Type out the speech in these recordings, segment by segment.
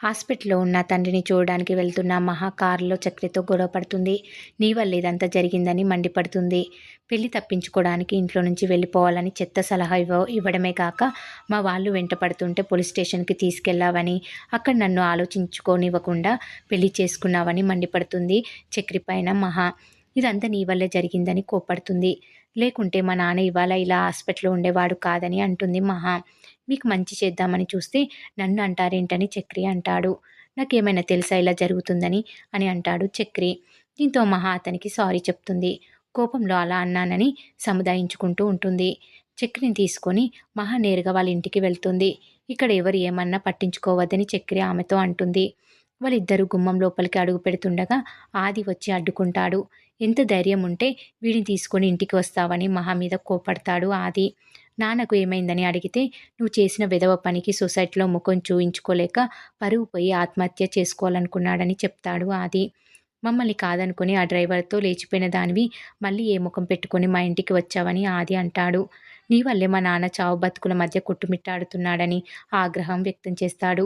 హాస్పిటల్లో ఉన్న తండ్రిని చూడడానికి వెళ్తున్న మహా కారులో చక్రితో గొడవ పడుతుంది. నీ వల్ల ఇదంతా జరిగిందని మండిపడుతుంది. పెళ్ళి తప్పించుకోవడానికి ఇంట్లో నుంచి వెళ్ళిపోవాలని చెత్త సలహా ఇవ్వ ఇవ్వడమే కాక మా వాళ్ళు వెంట పడుతుంటే పోలీస్ స్టేషన్కి తీసుకెళ్ళావని అక్కడ నన్ను ఆలోచించుకోనివ్వకుండా పెళ్ళి చేసుకున్నావని మండిపడుతుంది చక్రి పైన మహా. ఇదంతా నీ వల్లే జరిగిందని కోపడుతుంది లేకుంటే మా నాన్న ఇవాళ ఇలా హాస్పిటల్లో ఉండేవాడు కాదని అంటుంది మహా. మీకు మంచి చేద్దామని చూస్తే నన్ను అంటారేంటని చక్రి అంటాడు. నాకేమైనా తెలుసా ఇలా జరుగుతుందని? అని అంటాడు చక్రి. దీంతో మహా అతనికి సారీ చెప్తుంది. కోపంలో అలా అన్నానని సముదాయించుకుంటూ ఉంటుంది. చక్రిని తీసుకొని మహా నేరుగా వాళ్ళ ఇంటికి వెళ్తుంది. ఇక్కడ ఎవరు ఏమన్నా పట్టించుకోవద్దని చక్రి ఆమెతో అంటుంది. వాళ్ళిద్దరూ గుమ్మం లోపలికి అడుగు పెడుతుండగా ఆది వచ్చి అడ్డుకుంటాడు. ఎంత ధైర్యం ఉంటే వీడిని తీసుకొని ఇంటికి వస్తావని మహా మీద కోపడతాడు ఆది. నాన్నకు ఏమైందని అడిగితే నువ్వు చేసిన విధవ పనికి సొసైటీలో ముఖం చూయించుకోలేక పరువు పోయి ఆత్మహత్య చేసుకోవాలనుకున్నాడని చెప్తాడు ఆది. మమ్మల్ని కాదనుకుని ఆ డ్రైవర్తో లేచిపోయిన దానివి మళ్ళీ ఏ ముఖం పెట్టుకుని మా ఇంటికి వచ్చావని ఆది అంటాడు. నీ వల్లే మా నాన్న చావు బతుకుల మధ్య కొట్టుమిట్టాడుతున్నాడని ఆగ్రహం వ్యక్తం చేస్తాడు.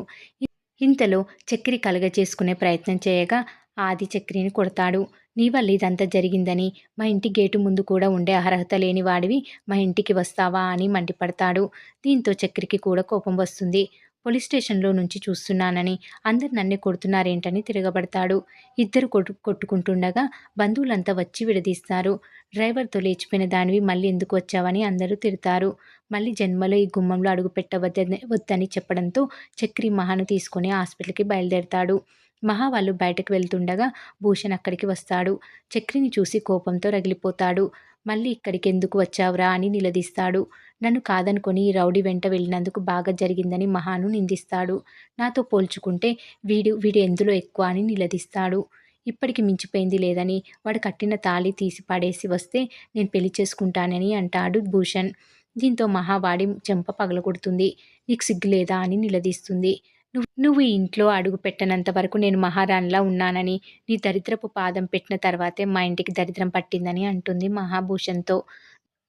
ఇంతలో చక్కెరి కలగజేసుకునే ప్రయత్నం చేయగా ఆది చక్రిని కొడతాడు. నీ వల్ల ఇదంతా జరిగిందని మా ఇంటి గేటు ముందు కూడా ఉండే అర్హత లేని వాడివి మా ఇంటికి వస్తావా అని మండిపడతాడు. దీంతో చక్రికి కూడా కోపం వస్తుంది. పోలీస్ స్టేషన్లో నుంచి చూస్తున్నానని అందరు నన్నే కొడుతున్నారేంటని తిరగబడతాడు. ఇద్దరు కొట్టు కొట్టుకుంటుండగా బంధువులంతా వచ్చి విడదీస్తారు. డ్రైవర్తో లేచిపోయిన దానివి మళ్ళీ ఎందుకు వచ్చావని అందరూ తిడతారు. మళ్ళీ జన్మలో ఈ గుమ్మంలో అడుగు పెట్టవద్దని వద్దని చెప్పడంతో చక్రి మహాను తీసుకొని హాస్పిటల్కి బయలుదేరతాడు. మహా వాళ్ళు బయటకు వెళ్తుండగా భూషణ్ అక్కడికి వస్తాడు. చక్రిని చూసి కోపంతో రగిలిపోతాడు. మళ్ళీ ఇక్కడికి ఎందుకు వచ్చావురా అని నిలదీస్తాడు. నన్ను కాదనుకొని ఈ రౌడీ వెంట వెళ్ళినందుకు బాగా జరిగిందని మహాను నిందిస్తాడు. నాతో పోల్చుకుంటే వీడు వీడు ఎందులో ఎక్కువ అని నిలదీస్తాడు. ఇప్పటికి మించిపోయింది లేదని వాడు కట్టిన తాళి తీసి పడేసి వస్తే నేను పెళ్ళి చేసుకుంటానని అంటాడు భూషణ్. దీంతో మహావాడి చెంప పగలగొడుతుంది. నీకు సిగ్గు లేదా అని నిలదీస్తుంది. నువ్వు నువ్వు ఇంట్లో అడుగు పెట్టనంత వరకు నేను మహారాణిలా ఉన్నానని నీ దరిద్రపు పాదం పెట్టిన తర్వాతే మా ఇంటికి దరిద్రం పట్టిందని అంటుంది మహాభూషణ్తో.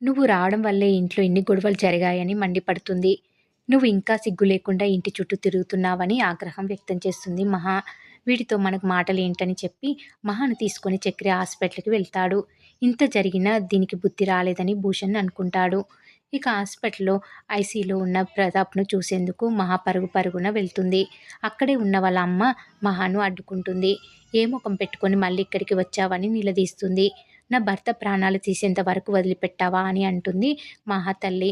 నువ్వు రావడం వల్లే ఇంట్లో ఇన్ని గొడవలు జరిగాయని మండిపడుతుంది. నువ్వు ఇంకా సిగ్గు లేకుండా ఇంటి చుట్టూ తిరుగుతున్నావని ఆగ్రహం వ్యక్తం చేస్తుంది మహా. వీటితో మనకు మాటలు ఏంటని చెప్పి మహాను తీసుకొని చక్రి హాస్పిటల్కి వెళ్తాడు. ఇంత జరిగినా దీనికి బుద్ధి రాలేదని భూషణ్ అనుకుంటాడు. ఇక హాస్పిటల్లో ఐసీలో ఉన్న ప్రతాప్ను చూసేందుకు మహా పరుగు పరుగున వెళ్తుంది. అక్కడే ఉన్న వాళ్ళ అమ్మ మహాను అడ్డుకుంటుంది. ఏ ముఖం పెట్టుకొని మళ్ళీ ఇక్కడికి వచ్చావని నిలదీస్తుంది. నా భర్త ప్రాణాలు తీసేంత వరకు వదిలిపెట్టావా? అని అంటుంది మహా తల్లి.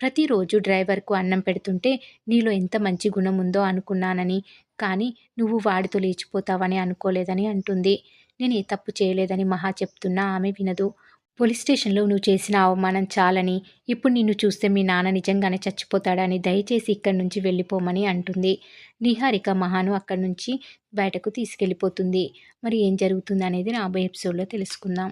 ప్రతిరోజు డ్రైవర్కు అన్నం పెడుతుంటే నీలో ఎంత మంచి గుణం ఉందో అనుకున్నానని కానీ నువ్వు వాడితో లేచిపోతావని అనుకోలేదని అంటుంది. నేను ఏ తప్పు చేయలేదని మహా చెప్తున్నా ఆమె వినదు. పోలీస్ స్టేషన్లో నువ్వు చేసిన అవమానం చాలని ఇప్పుడు నిన్ను చూస్తే మీ నాన్న నిజంగానే చచ్చిపోతాడని దయచేసి ఇక్కడి నుంచి వెళ్ళిపోమని అంటుంది. నిహారిక మహాను అక్కడి నుంచి బయటకు తీసుకెళ్ళిపోతుంది. మరి ఏం జరుగుతుంది అనేది నా ఎపిసోడ్లో తెలుసుకుందాం.